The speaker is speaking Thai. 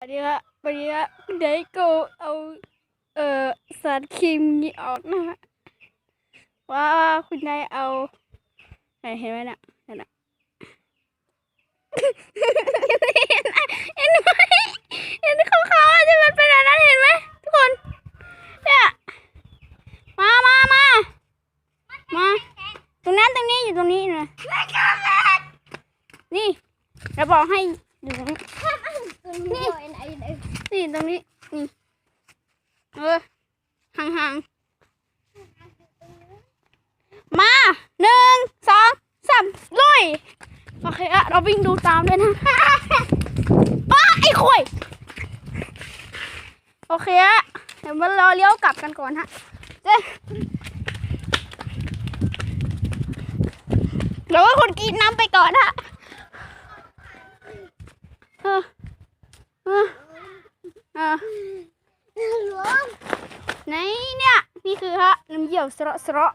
สวัสดีครับวัสดีครับเดี๋ยวกูเอาเอ่อสารเคมีออกนะฮะว่าคุณนายเอาไหนเห็นไหมน่ะนั่นน่ะเห็นไหมเห็นขาวๆที่มันเป็นอะไรนั้นเห็นไหมทุกคนเนี่ยมามามามาตรงนั้นตรงนี้อยู่ตรงนี้นะนี่เราบอกให้อยู่ตรงนี้ไหนไหน นี่ตรง นี่ เออห่างๆ มาหนึ่งสองสามลุยโอเคอะเราวิ่งดูตามด้วยนะอ้าไอ้ข่วยโอเคอะเดี๋ยวมารอเลี้ยวกลับกันก่อนฮะเจ๊เดี๋ยวว่าคนกินน้ำไปก่อนฮะเออเออ ออหลวง ไหนเนี่ย นี่คือฮะน้ำเยี่ยวสระสระ